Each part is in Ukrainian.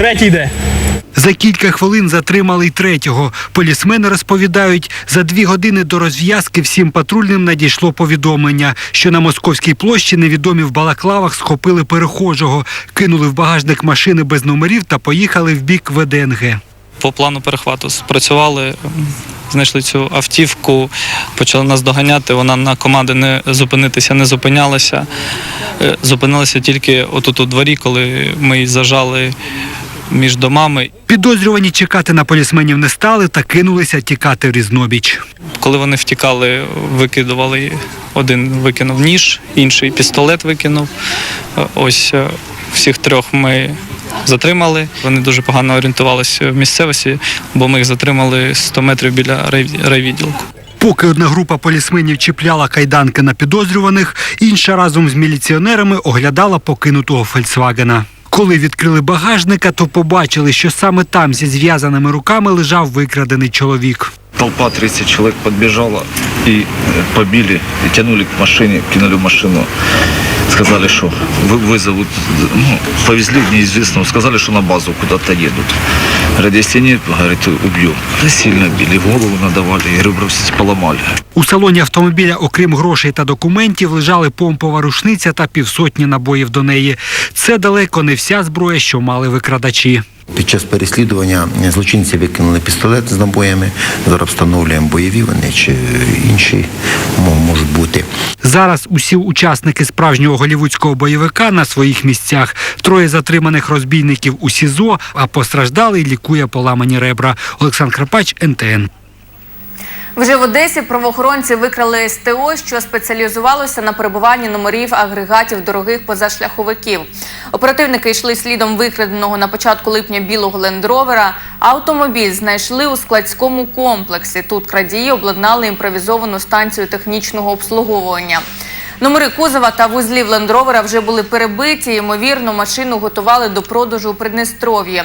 Третій йде. За кілька хвилин затримали й третього. Полісмени розповідають, за дві години до розв'язки всім патрульним надійшло повідомлення, що на московській площі невідомі в балаклавах схопили перехожого, кинули в багажник машини без номерів та поїхали в бік ВДНГ. По плану перехвату спрацювали, знайшли цю автівку, почали нас доганяти. Вона на команди не зупинитися не зупинялася. Е, Зупинилася тільки отут у дворі, коли ми її зажали між домами. Підозрювані чекати на полісменів не стали та кинулися тікати в різнобіч. Коли вони втікали, викидували один викинув ніж, інший пістолет викинув. Ось е, всіх трьох ми затримали. Вони дуже погано орієнтувалися в місцевості, бо ми їх затримали 100 метрів біля рай- райвідділку. Поки одна група полісменів чіпляла кайданки на підозрюваних, інша разом з міліціонерами оглядала покинутого Фольксвагена. Коли відкрили багажника, то побачили, що саме там зі зв'язаними руками лежав викрадений чоловік. Толпа 30 человек подбежала и э, побили, и тянули к машине, кинули в машину. Сказали, что вы, вызовут, ну, повезли неизвестного, сказали, что на базу куда-то едут. Говорят, если нет, говорит, сильно били, голову надавали, и ребра все поломали. У салоні автомобіля, окрім грошей та документів, лежали помпова рушниця та півсотні набоїв до неї. Це далеко не вся зброя, що мали викрадачі. Під час переслідування злочинці викинули пістолет з набоями. Зараз встановлюємо бойові вони чи інші можуть бути. Зараз усі учасники справжнього голівудського бойовика на своїх місцях. Троє затриманих розбійників у СІЗО, а постраждалий лікує поламані ребра. Олександр Крапач, НТН. Вже в Одесі правоохоронці викрали СТО, що спеціалізувалося на перебуванні номерів агрегатів дорогих позашляховиків. Оперативники йшли слідом викраденого на початку липня білого лендровера. Автомобіль знайшли у складському комплексі. Тут крадії обладнали імпровізовану станцію технічного обслуговування. Номери кузова та вузлів лендровера вже були перебиті. Ймовірно, машину готували до продажу у Приднестров'ї.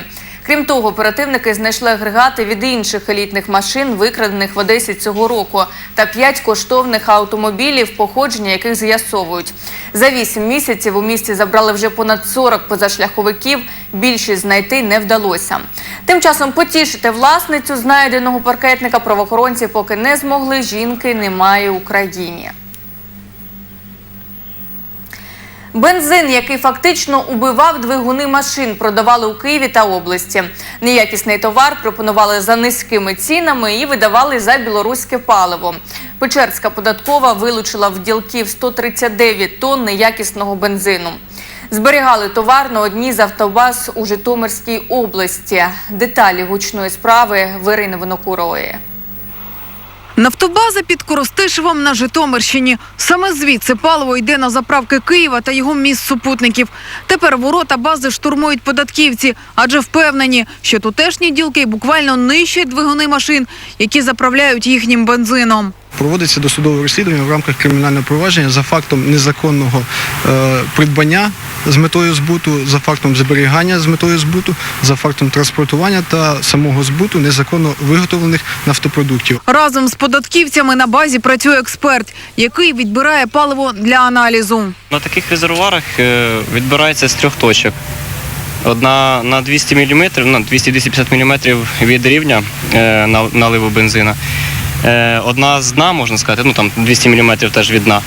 Крім того, оперативники знайшли агрегати від інших елітних машин, викрадених в Одесі цього року, та п'ять коштовних автомобілів, походження яких з'ясовують. За вісім місяців у місті забрали вже понад 40 позашляховиків. Більшість знайти не вдалося. Тим часом потішити власницю знайденого паркетника правоохоронці поки не змогли. Жінки немає в Україні. Бензин, який фактично убивав двигуни машин, продавали у Києві та області. Неякісний товар пропонували за низькими цінами і видавали за білоруське паливо. Печерська податкова вилучила в ділків 139 тонн неякісного бензину. Зберігали товар на одній з автобаз у Житомирській області. Деталі гучної справи Вирини Винокурової. Нафтобаза під Коростишевом на Житомирщині. Саме звідси паливо йде на заправки Києва та його міст супутників. Тепер ворота бази штурмують податківці, адже впевнені, що тутешні ділки буквально нищать двигуни машин, які заправляють їхнім бензином. Проводиться досудове розслідування в рамках кримінального провадження за фактом незаконного е, придбання з метою збуту, за фактом зберігання з метою збуту, за фактом транспортування та самого збуту незаконно виготовлених нафтопродуктів. Разом з податківцями на базі працює експерт, який відбирає паливо для аналізу. На таких резервуарах е, відбирається з трьох точок. Одна на 200 мм, на 250 мм від рівня е, на- наливу бензина. Е, Одна з дна, можна сказати, ну там 200 мм теж від дна.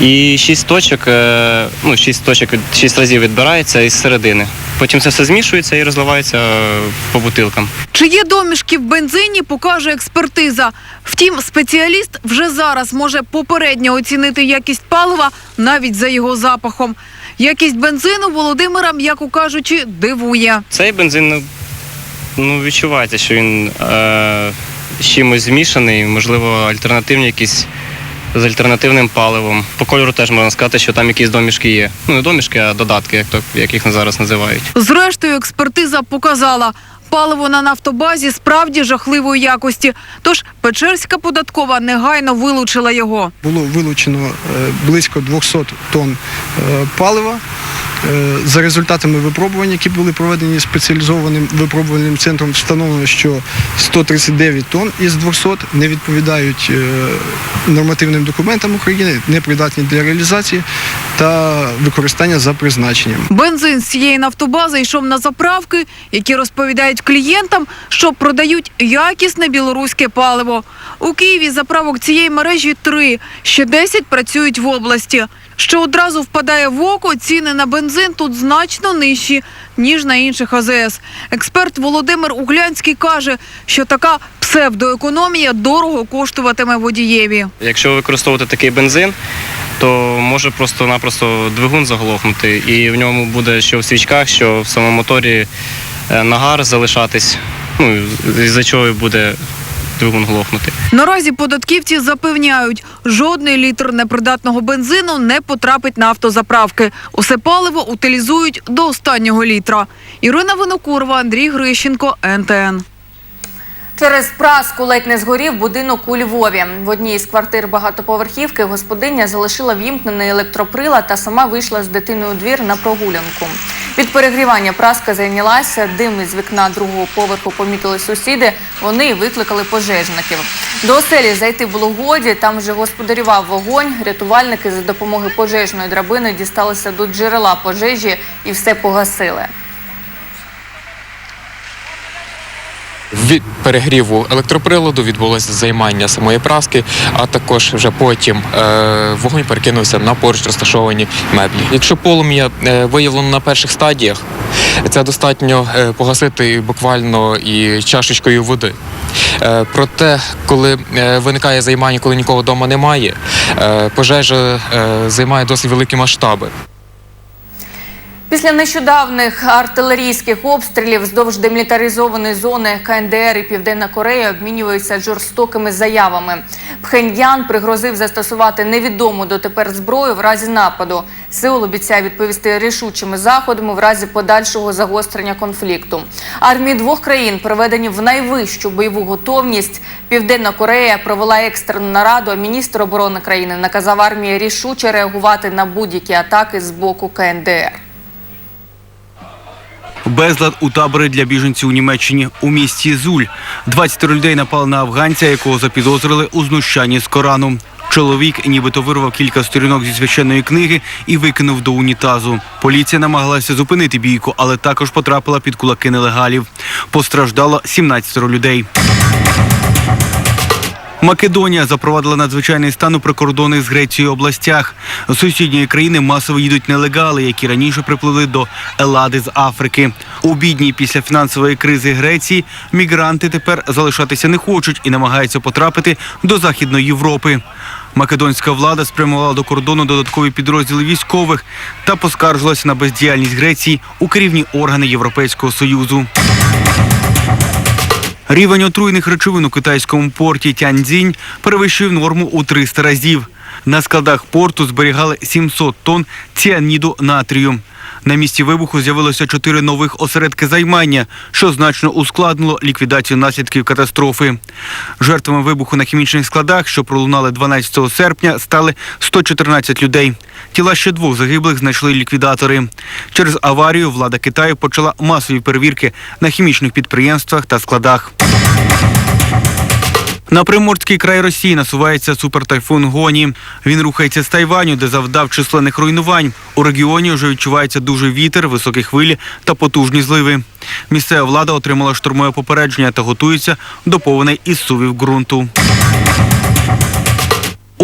І шість точок, е, ну, шість точок, від- шість разів відбирається із середини. Потім це все змішується і розливається е, по бутилкам. Чи є домішки в бензині, покаже експертиза. Втім, спеціаліст вже зараз може попередньо оцінити якість палива навіть за його запахом. Якість бензину Володимира, м'яко кажучи, дивує. Цей бензин ну, ну, відчувається, що він е, з чимось змішаний, можливо, альтернативні якісь з альтернативним паливом. По кольору теж можна сказати, що там якісь домішки є. Ну, не домішки, а додатки, як, то, як їх зараз називають. Зрештою, експертиза показала. Паливо на нафтобазі справді жахливої якості. Тож Печерська податкова негайно вилучила його. Було вилучено е, близько 200 тонн е, палива. Е, За результатами випробувань, які були проведені спеціалізованим випробувальним центром, встановлено, що 139 тонн із 200 не відповідають е, нормативним документам України, непридатні для реалізації та використання за призначенням. Бензин з цієї нафтобази йшов на заправки, які розповідають клієнтам, що продають якісне білоруське паливо. У Києві заправок цієї мережі три, ще 10 працюють в області. Що одразу впадає в око, ціни на бензин тут значно нижчі, ніж на інших АЗС. Експерт Володимир Углянський каже, що така псевдоекономія дорого коштуватиме водієві. Якщо використовувати такий бензин, то може просто-напросто двигун заглохнути, і в ньому буде що в свічках, що в самому моторі е, нагар залишатись, ну, із-за чого буде двигун глохнути. Наразі податківці запевняють, жодний літр непридатного бензину не потрапить на автозаправки. Усе паливо утилізують до останнього літра. Ірина Винокурова, Андрій Грищенко, НТН. Через праску ледь не згорів будинок у Львові. В одній із квартир багатоповерхівки господиня залишила вімкнений електроприлад та сама вийшла з дитиною у двір на прогулянку. Від перегрівання праска зайнялася, дим із вікна другого поверху помітили сусіди. Вони викликали пожежників. До оселі зайти було годі. Там вже господарював вогонь. Рятувальники за допомогою пожежної драбини дісталися до джерела пожежі і все погасили. Від перегріву електроприладу відбулося займання самої праски, а також вже потім е, вогонь перекинувся на поруч розташовані меблі. Якщо полум'я е, виявлено на перших стадіях, це достатньо е, погасити буквально і чашечкою води. Е, проте, коли е, виникає займання, коли нікого вдома немає, е, пожежа е, займає досить великі масштаби. Після нещодавних артилерійських обстрілів вздовж демілітаризованої зони КНДР і Південна Корея обмінюються жорстокими заявами. Пхеньян пригрозив застосувати невідому дотепер зброю в разі нападу. Сеул обіцяє відповісти рішучими заходами в разі подальшого загострення конфлікту. Армії двох країн приведені в найвищу бойову готовність. Південна Корея провела екстрену нараду. а Міністр оборони країни наказав армії рішуче реагувати на будь-які атаки з боку КНДР. Безлад у табори для біженців у Німеччині у місті Зуль. 20 людей напали на афганця, якого запідозрили у знущанні з Корану. Чоловік нібито вирвав кілька сторінок зі священної книги і викинув до унітазу. Поліція намагалася зупинити бійку, але також потрапила під кулаки нелегалів. Постраждало 17 людей. Македонія запровадила надзвичайний стан у прикордонних з Грецією областях. З сусідньої країни масово їдуть нелегали, які раніше припливли до Елади з Африки. У бідній після фінансової кризи Греції мігранти тепер залишатися не хочуть і намагаються потрапити до Західної Європи. Македонська влада спрямувала до кордону додаткові підрозділи військових та поскаржилася на бездіяльність Греції у керівні органи Європейського союзу. Рівень отруйних речовин у китайському порті Тяньцзінь перевищив норму у 300 разів. На складах порту зберігали 700 тонн ціаніду натрію. На місці вибуху з'явилося чотири нових осередки займання, що значно ускладнило ліквідацію наслідків катастрофи. Жертвами вибуху на хімічних складах, що пролунали 12 серпня, стали 114 людей. Тіла ще двох загиблих знайшли ліквідатори. Через аварію влада Китаю почала масові перевірки на хімічних підприємствах та складах. На приморський край Росії насувається супертайфун Гоні. Він рухається з Тайваню, де завдав численних руйнувань. У регіоні вже відчувається дуже вітер, високі хвилі та потужні зливи. Місцева влада отримала штурмове попередження та готується до повеней із сувів ґрунту.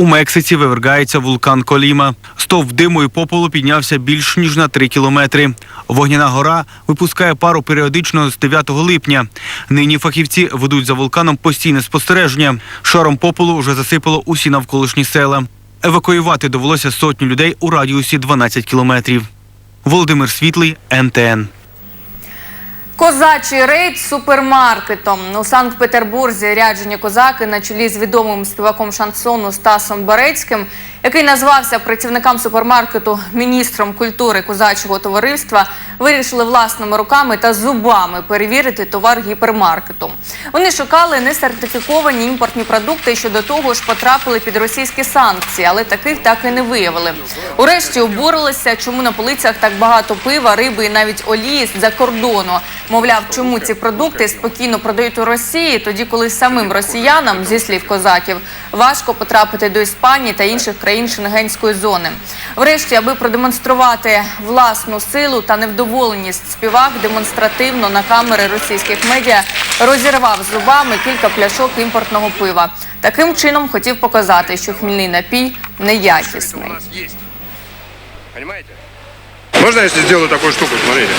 У Мексиці вивергається вулкан Коліма. Стовп диму і попелу піднявся більш ніж на 3 кілометри. Вогняна гора випускає пару періодично з 9 липня. Нині фахівці ведуть за вулканом постійне спостереження. Шаром попелу вже засипало усі навколишні села. Евакуювати довелося сотню людей у радіусі 12 кілометрів. Володимир Світлий, НТН. Козачий рейд супермаркетом. У Санкт-Петербурзі ряджені козаки на чолі з відомим співаком шансону Стасом Барецьким який назвався працівникам супермаркету міністром культури козачого товариства, вирішили власними руками та зубами перевірити товар гіпермаркету. Вони шукали несертифіковані імпортні продукти, що до того ж потрапили під російські санкції, але таких так і не виявили. Урешті обурилися, чому на полицях так багато пива, риби і навіть олії з-за кордону. Мовляв, чому ці продукти спокійно продають у Росії, тоді коли самим росіянам, зі слів козаків, важко потрапити до Іспанії та інших країн Шенгенської зони. Врешті, аби продемонструвати власну силу та невдоволеність, співак демонстративно на камери російських медіа розірвав зубами кілька пляшок імпортного пива. Таким чином хотів показати, що хмільний напій неякісний. Понимаете? Можно я если сделаю штуку, смотрите?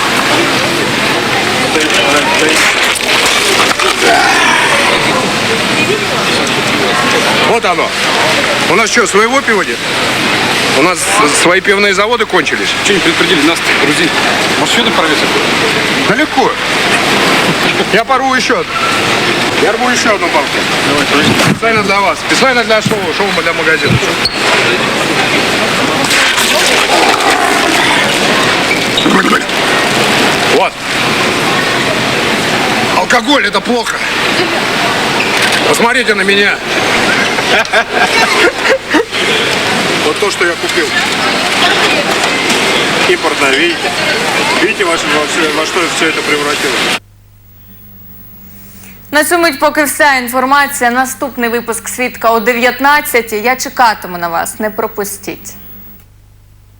Вот оно. У нас что, своего пива нет? У нас свои пивные заводы кончились. Что не предупредили нас грузить? Маршруты провесят? Да легко. Я порву еще одну. Я рву еще одну банку. Специально для вас. Специально для шоу. Шоу для магазина. Вот. Алкоголь это плохо. Посмотрите на меня. Вот то, что я купил. Импортное, видите? Видите, во, во во что все это превратилось? На мить поки вся інформація. Наступний випуск свідка о 19 Я чекатиму на вас. Не пропустіть.